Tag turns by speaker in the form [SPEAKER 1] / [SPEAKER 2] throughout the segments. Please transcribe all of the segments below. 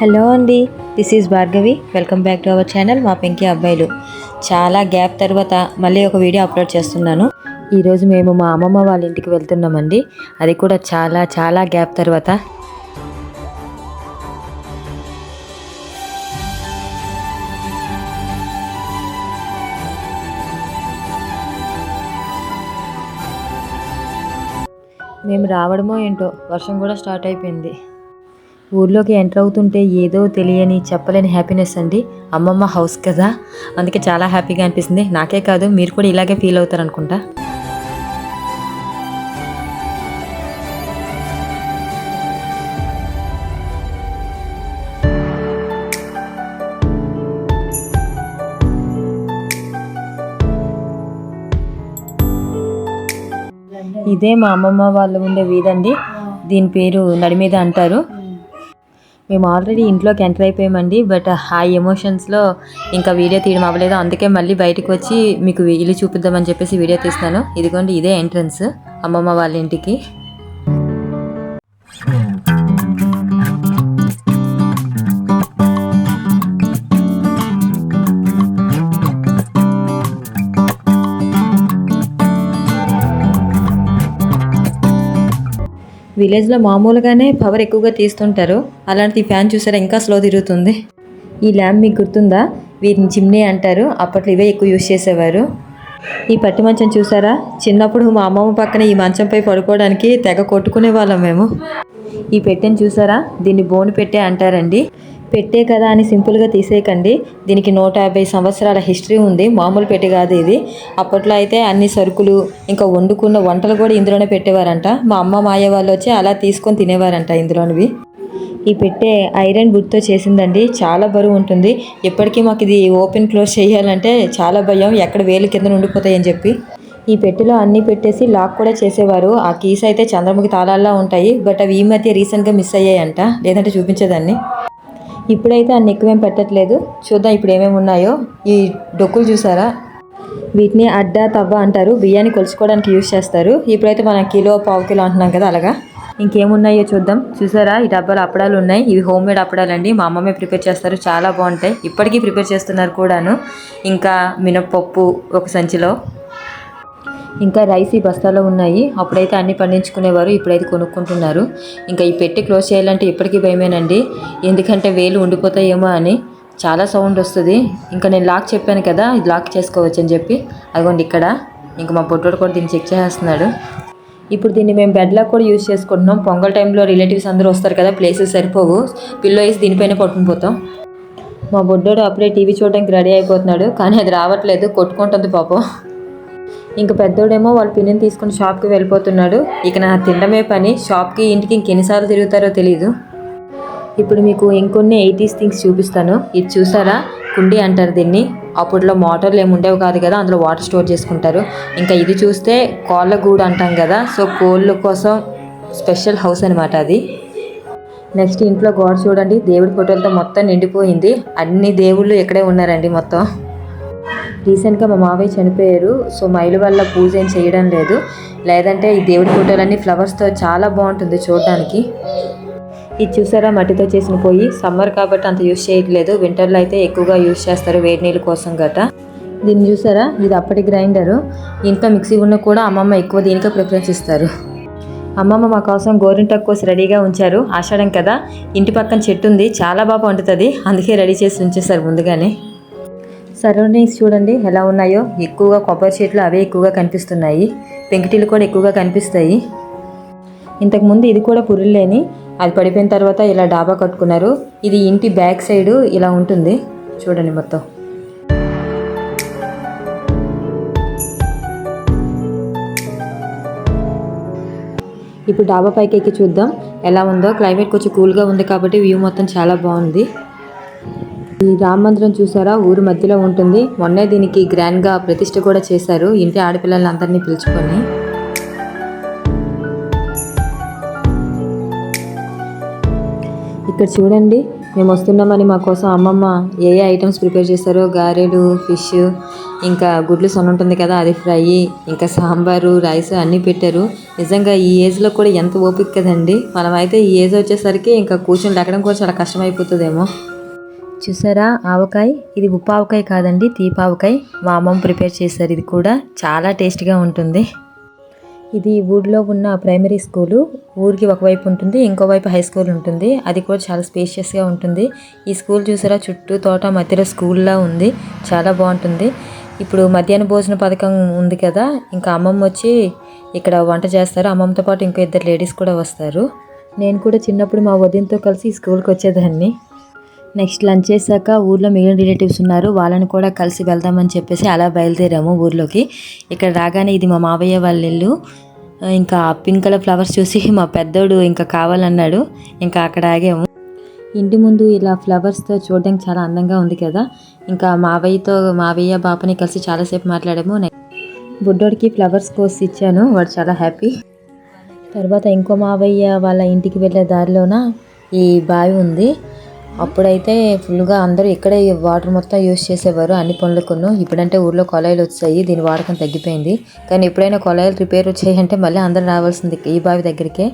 [SPEAKER 1] Hello అండి this is Bhargavi. Welcome back to our channel మా పెంకి అబ్బాయిలు. చాలా గ్యాప్ తర్వాత మళ్ళీ ఒక వీడియో అప్లోడ్ చేస్తున్నాను. ఈరోజు మేము మా అమ్మమ్మ వాళ్ళ ఇంటికి వెళ్తున్నామండి. అది కూడా చాలా చాలా గ్యాప్ తర్వాత. మేము రావడమో ఏంటో వర్షం కూడా స్టార్ట్ అయిపోయింది. ఊర్లోకి ఎంటర్ అవుతుంటే ఏదో తెలియని చెప్పలేని హ్యాపీనెస్ అండి. అమ్మమ్మ హౌస్ కదా. అందుకే చాలా హ్యాపీగా అనిపిస్తుంది. నాకే కాదు మీరు కూడా ఇలాగే ఫీల్ అవుతారు అనుకుంటా ఇదే మా అమ్మమ్మ వాళ్ళు ఉండే వీధండి దీని పేరు నడిమీద అంటారు. మేము ఆల్రెడీ ఇంట్లోకి ఎంటర్ అయిపోయామండి బట్ uh, ఆ ఎమోషన్స్లో ఇంకా వీడియో తీయడం అవ్వలేదు. అందుకే మళ్ళీ బయటకు వచ్చి మీకు ఇల్లు చూపిద్దామని చెప్పేసి వీడియో తీస్తాను ఇదిగోండి ఇదే ఎంట్రన్స్ అమ్మమ్మ వాళ్ళ ఇంటికి. విలేజ్లో మామూలుగానే పవర్ ఎక్కువగా తీస్తుంటారు. అలాంటి ఫ్యాన్ చూసారా? ఇంకా స్లో తిరుగుతుంది. ఈ ల్యాంప్ మీకు గుర్తుందా? వీటిని చిమ్నీ అంటారు. అప్పట్లో ఇవే ఎక్కువ యూజ్ చేసేవారు. ఈ పట్టి మంచం చూసారా? చిన్నప్పుడు మా అమ్మమ్మ పక్కన ఈ మంచంపై పడుకోవడానికి తెగ కొట్టుకునే వాళ్ళం మేము. ఈ పెట్టెని చూసారా? దీన్ని బోను పెట్టే అంటారండి. పెట్టే కదా అని సింపుల్గా తీసేయకండి. దీనికి నూట యాభై సంవత్సరాల హిస్టరీ ఉంది. మామూలు పెట్టి కాదు ఇది. అప్పట్లో అయితే అన్ని సరుకులు ఇంకా వండుకున్న వంటలు కూడా ఇందులోనే పెట్టేవారంట. మా అమ్మ మాయ వాళ్ళు వచ్చి అలా తీసుకొని తినేవారంట ఇందులోనివి. ఈ పెట్టే ఐరన్ వుడ్తో చేసిందండి. చాలా బరువు ఉంటుంది. ఎప్పటికీ మాకు ఇది ఓపెన్ క్లోజ్ చేయాలంటే చాలా భయం. ఎక్కడ వేలు కింద ఉండిపోతాయని చెప్పి. ఈ పెట్టెలో అన్నీ పెట్టేసి లాక్ కూడా చేసేవారు. ఆ కీస్ అయితే చంద్రముఖి తాళాల్లో ఉంటాయి. బట్ అవి ఈ మధ్య రీసెంట్గా మిస్ అయ్యాయంట. లేదంటే చూపించేదాన్ని ఇప్పుడైతే అన్ని ఎక్కువేం పెట్టట్లేదు. చూద్దాం ఇప్పుడు ఏమేమి ఉన్నాయో. ఈ డొక్కులు చూసారా? వీటిని అడ్డ తవ్వ అంటారు. బియ్యాన్ని కొలుచుకోవడానికి యూజ్ చేస్తారు. ఇప్పుడైతే మనం కిలో పావు కిలో అంటున్నాం కదా అలాగా. ఇంకేమున్నాయో చూద్దాం. చూసారా? ఈ డబ్బాలు అప్పడాలు ఉన్నాయి. ఇవి హోమ్ మేడ్ అప్పడాలండి మా అమ్మమ్మే ప్రిపేర్ చేస్తారు. చాలా బాగుంటాయి. ఇప్పటికీ ప్రిపేర్ చేస్తున్నారు కూడాను. ఇంకా మినప్పప్పు ఒక సంచిలో. ఇంకా రైస్ ఈ బస్తాలో ఉన్నాయి. అప్పుడైతే అన్ని పండించుకునేవారు ఇప్పుడైతే కొనుక్కుంటున్నారు. ఇంకా ఈ పెట్టి క్లోజ్ చేయాలంటే ఇప్పటికీ భయమేనండి. ఎందుకంటే వేలు ఉండిపోతాయేమో అని చాలా సౌండ్ వస్తుంది. ఇంకా నేను లాక్ చెప్పాను కదా ఇది లాక్ చేసుకోవచ్చు అని చెప్పి. అదిగోండి ఇక్కడ. ఇంకా మా పొట్టోడు కూడా దీన్ని చెక్ చేస్తున్నాడు ఇప్పుడు దీన్ని మేము బెడ్లా కూడా యూజ్ చేసుకుంటున్నాం. పొంగల్ టైంలో రిలేటివ్స్ అందరూ వస్తారు కదా ప్లేసెస్ సరిపోవు. పిల్లో వేసి దీనిపైన పట్టుకుని పోతాం. మా బొడ్డోడు అప్పుడే టీవీ చూడడానికి రెడీ అయిపోతున్నాడు. కానీ అది రావట్లేదు. కొట్టుకుంటుంది పాపం. ఇంక పెద్దోడేమో వాళ్ళ పిన్నిని తీసుకుని షాప్కి వెళ్ళిపోతున్నాడు. ఇక నా తినడమే పని. షాప్కి ఇంటికి ఇంకెన్నిసార్లు తిరుగుతారో తెలీదు. ఇప్పుడు మీకు ఇంకొన్ని ఎయిటీస్ థింగ్స్ చూపిస్తాను. ఇది చూసారా? కుండి అంటారు దీన్ని. అప్పట్లో మోటార్లు ఏమి ఉండేవి కాదు కదా అందులో వాటర్ స్టోర్ చేసుకుంటారు. ఇంకా ఇది చూస్తే కోళ్ళ గూడు అంటాం కదా సో కోళ్ళ కోసం స్పెషల్ హౌస్ అనమాట అది. నెక్స్ట్ ఇంట్లో గోడ చూడండి. దేవుడి ఫోటోలతో మొత్తం నిండిపోయింది. అన్ని దేవుళ్ళు ఇక్కడే ఉన్నారండి మొత్తం. రీసెంట్గా మా మావయ్య చనిపోయారు. సో మైలు వల్ల పూజ ఏం చేయడం లేదు. లేదంటే ఈ దేవుడి ఫోటోలన్నీ ఫ్లవర్స్తో చాలా బాగుంటుంది చూడడానికి. ఇది చూసారా? మట్టితో చేసిన పొయ్యి. సమ్మర్ కాబట్టి అంత యూజ్ చేయట్లేదు. వింటర్లో అయితే ఎక్కువగా యూజ్ చేస్తారు వేడి నీళ్ళ కోసం గట. దీన్ని చూసారా? ఇది అప్పటి గ్రైండరు. ఇంట్లో మిక్సీ ఉన్న కూడా అమ్మమ్మ ఎక్కువ దీనికే ప్రిఫరెన్స్ ఇస్తారు. అమ్మమ్మ మా కోసం గోరింటాకు కోసి రెడీగా ఉంచారు. ఆషాఢం కదా. ఇంటి పక్కన చెట్టు ఉంది. చాలా బాగా వండుతుంది అందుకే రెడీ చేసి ఉంచేస్తారు ముందుగానే. సరౌండింగ్స్ చూడండి ఎలా ఉన్నాయో. ఎక్కువగా కొబ్బరి చెట్లు అవే ఎక్కువగా కనిపిస్తున్నాయి. పెంకిటీలు కూడా ఎక్కువగా కనిపిస్తాయి. ఇంతకుముందు ఇది కూడా పురుల్లేని. అది పడిపోయిన తర్వాత ఇలా డాబా కట్టుకున్నారు. ఇది ఇంటి బ్యాక్ సైడ్ ఇలా ఉంటుంది. చూడండి మొత్తం. ఇప్పుడు డాబా పైకి ఎక్కి చూద్దాం. ఎలా ఉందో. క్లైమేట్ కొంచెం కూల్గా ఉంది కాబట్టి వ్యూ మొత్తం చాలా బాగుంది. ఈ రామ మందిరం చూసారా? ఊరు మధ్యలో ఉంటుంది. మొన్నే దీనికి గ్రాండ్గా ప్రతిష్ఠ కూడా చేశారు. ఇంటి ఆడపిల్లలందరినీ అందరినీ పిలుచుకొని. ఇక్కడ చూడండి మేము వస్తున్నామని మా కోసం అమ్మమ్మ ఏ ఏ ఐటమ్స్ ప్రిపేర్ చేస్తారో గారెలు ఫిష్ ఇంకా గుడ్లు సొన ఉంటుంది కదా అది ఫ్రై ఇంకా సాంబారు రైస్ అన్నీ పెట్టారు. నిజంగా ఈ ఏజ్లో కూడా ఎంత ఓపిక కదండి. మనమైతే ఈ ఏజ్ వచ్చేసరికి ఇంకా కూర్చొని లెక్కడం కూడా చాలా కష్టమైపోతుందేమో. చూసారా? ఆవకాయ? ఇది ఉప్పు ఆవకాయ కాదండి తీపావకాయ. మా అమ్మమ్మ ప్రిపేర్ చేశారు ఇది కూడా. చాలా టేస్ట్గా ఉంటుంది. ఇది ఊర్లో ఉన్న ప్రైమరీ స్కూలు. ఊరికి ఒకవైపు ఉంటుంది ఇంకోవైపు హై స్కూల్ ఉంటుంది. అది కూడా చాలా స్పేషియస్గా ఉంటుంది. ఈ స్కూల్ చూసారా? చుట్టూ తోట మధ్యలో స్కూల్లా ఉంది. చాలా బాగుంటుంది. ఇప్పుడు మధ్యాహ్న భోజన పథకం ఉంది కదా ఇంకా అమ్మమ్మ వచ్చి ఇక్కడ వంట చేస్తారు. అమ్మమ్మతో పాటు ఇంకో ఇద్దరు లేడీస్ కూడా వస్తారు. నేను కూడా చిన్నప్పుడు మా వదినతో కలిసి ఈ స్కూల్కి వచ్చేదాన్ని. నెక్స్ట్ లంచ్ చేశాక ఊర్లో మిగిలిన రిలేటివ్స్ ఉన్నారు. వాళ్ళని కూడా కలిసి వెళ్దామని చెప్పేసి అలా బయలుదేరాము ఊర్లోకి. ఇక్కడ రాగానే ఇది మా మావయ్య వాళ్ళ ఇల్లు. ఇంకా పింక్ కలర్ ఫ్లవర్స్ చూసి మా పెద్దోడు ఇంకా కావాలన్నాడు. ఇంకా అక్కడ ఆగాము. ఇంటి ముందు ఇలా ఫ్లవర్స్తో చూడడానికి చాలా అందంగా ఉంది కదా. ఇంకా మావయ్యతో మావయ్య బాపని కలిసి చాలాసేపు మాట్లాడాము. బుడ్డోడికి ఫ్లవర్స్ కోసి ఇచ్చాను. వాడు చాలా హ్యాపీ. తర్వాత ఇంకో మావయ్య వాళ్ళ ఇంటికి వెళ్ళే దారిలోన ఈ బావి ఉంది. అప్పుడైతే ఫుల్గా అందరూ ఇక్కడే వాటర్ మొత్తం యూస్ చేసేవారు అన్ని పనులకును. ఇప్పుడంటే ఊర్లో కొలాయిలు వచ్చాయి దీని వాడకం తగ్గిపోయింది. కానీ ఎప్పుడైనా కొలాయిలు రిపేర్ వచ్చాయి మళ్ళీ అందరూ రావాల్సింది ఈ బావి దగ్గరికే.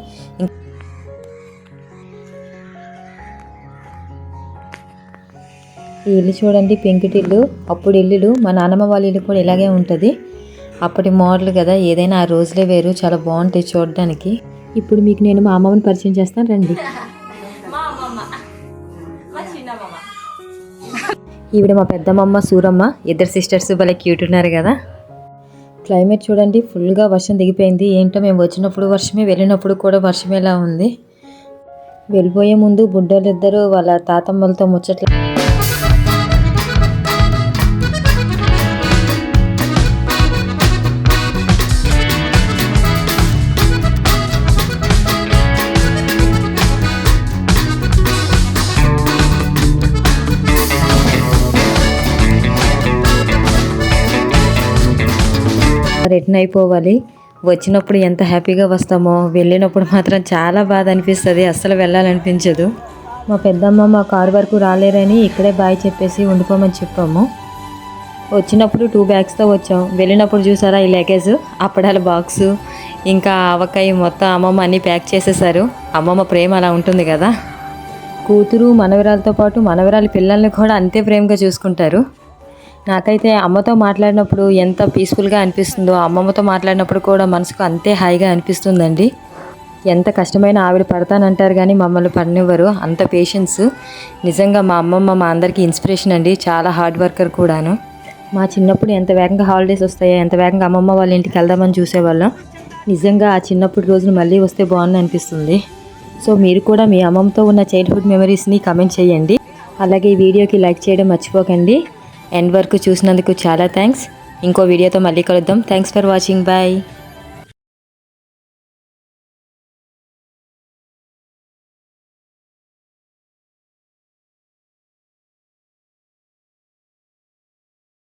[SPEAKER 1] ఈ ఇల్లు చూడండి పెంకుటిల్లు అప్పుడు ఇల్లులు మా నాన్నమ్మ వాళ్ళ ఇల్లు కూడా ఇలాగే ఉంటుంది. అప్పటి మోడల్ కదా ఏదైనా ఆ రోజులే వేరు చాలా బాగుంటాయి చూడడానికి. ఇప్పుడు మీకు నేను మా అమ్మమ్మని పరిచయం చేస్తాను రండి. ఈవిడ మా పెద్దమ్మమ్మ సూరమ్మ ఇద్దరు సిస్టర్స్ భలే క్యూట్ ఉన్నారు కదా. క్లైమేట్ చూడండి ఫుల్గా వర్షం దిగిపోయింది. ఏంటో మేము వచ్చినప్పుడు వర్షమే వెళ్ళినప్పుడు కూడా వర్షమేలా ఉంది. వెళ్ళిపోయే ముందు బుడ్డోళ్ళిద్దరూ వాళ్ళ తాతమ్మలతో ముచ్చట్లు రిటర్న్ అయిపోవాలి. వచ్చినప్పుడు ఎంత హ్యాపీగా వస్తామో వెళ్ళినప్పుడు మాత్రం చాలా బాధ అనిపిస్తుంది. అస్సలు వెళ్ళాలనిపించదు. మా పెద్దమ్మ మా కారు వరకు రాలేరని ఇక్కడే బాయ్ చెప్పేసి ఉండిపోమని చెప్పాము. వచ్చినప్పుడు టూ బ్యాగ్స్తో వచ్చాం. వెళ్ళినప్పుడు చూసారా ఈ లగేజ్ అప్పడాల బాక్సు ఇంకా ఆవకాయ మొత్తం అమ్మమ్మ అన్నీ ప్యాక్ చేసేసారు. అమ్మమ్మ ప్రేమ అలా ఉంటుంది కదా. కూతురు మనవరాలతో పాటు మనవరాలి పిల్లల్ని కూడా అంతే ప్రేమగా చూసుకుంటారు. నాకైతే అమ్మతో మాట్లాడినప్పుడు ఎంత పీస్ఫుల్గా అనిపిస్తుందో అమ్మమ్మతో మాట్లాడినప్పుడు కూడా మనసుకు అంతే హాయిగా అనిపిస్తుందండి. ఎంత కష్టమైన ఆవిడ పడతానంటారు కానీ మమ్మల్ని పడనివ్వరు. అంత పేషెన్స్ నిజంగా మా అమ్మమ్మ మా అందరికీ ఇన్స్పిరేషన్ అండి. చాలా హార్డ్ వర్కర్ కూడాను. మా చిన్నప్పుడు ఎంత వేగంగా హాలిడేస్ వస్తాయో ఎంత వేగంగా అమ్మమ్మ వాళ్ళ ఇంటికి వెళ్దామని చూసేవాళ్ళం. నిజంగా ఆ చిన్నప్పుడు రోజులు మళ్ళీ వస్తే బాగుంది అనిపిస్తుంది. సో మీరు కూడా మీ అమ్మమ్మతో ఉన్న చైల్డ్హుడ్ మెమరీస్ని కమెంట్ చేయండి. అలాగే ఈ వీడియోకి లైక్ చేయడం మర్చిపోకండి. ఎండ్ వరకు చూసినందుకు చాలా థ్యాంక్స్ ఇంకో వీడియోతో మళ్ళీ కలుద్దాం. Thanks for watching bye